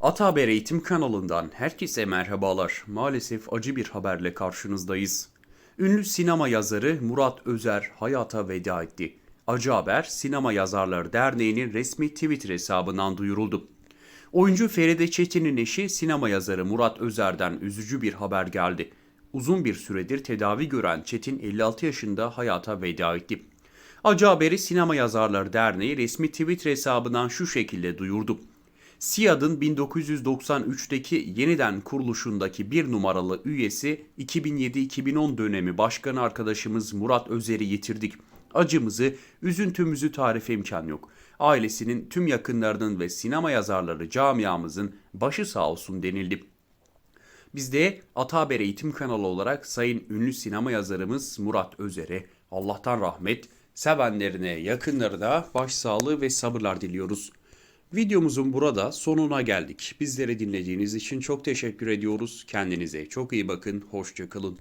Ata Haber Eğitim kanalından herkese merhabalar. Maalesef acı bir haberle karşınızdayız. Ünlü sinema yazarı Murat Özer hayata veda etti. Acı haber Sinema Yazarları Derneği'nin resmi Twitter hesabından duyuruldu. Oyuncu Feride Çetin'in eşi sinema yazarı Murat Özer'den üzücü bir haber geldi. Uzun bir süredir tedavi gören Çetin 56 yaşında hayata veda etti. Acı haberi Sinema Yazarları Derneği resmi Twitter hesabından şu şekilde duyurdu. SİAD'ın 1993'teki yeniden kuruluşundaki bir numaralı üyesi 2007-2010 dönemi başkanı arkadaşımız Murat Özer'i yitirdik. Acımızı, üzüntümüzü tarife imkan yok. Ailesinin, tüm yakınlarının ve sinema yazarları camiamızın başı sağ olsun denildi. Biz de Ata Haber Eğitim kanalı olarak sayın ünlü sinema yazarımız Murat Özer'e Allah'tan rahmet, sevenlerine, yakınlarına başsağlığı ve sabırlar diliyoruz. Videomuzun burada sonuna geldik. Bizleri dinlediğiniz için çok teşekkür ediyoruz. Kendinize çok iyi bakın, hoşça kalın.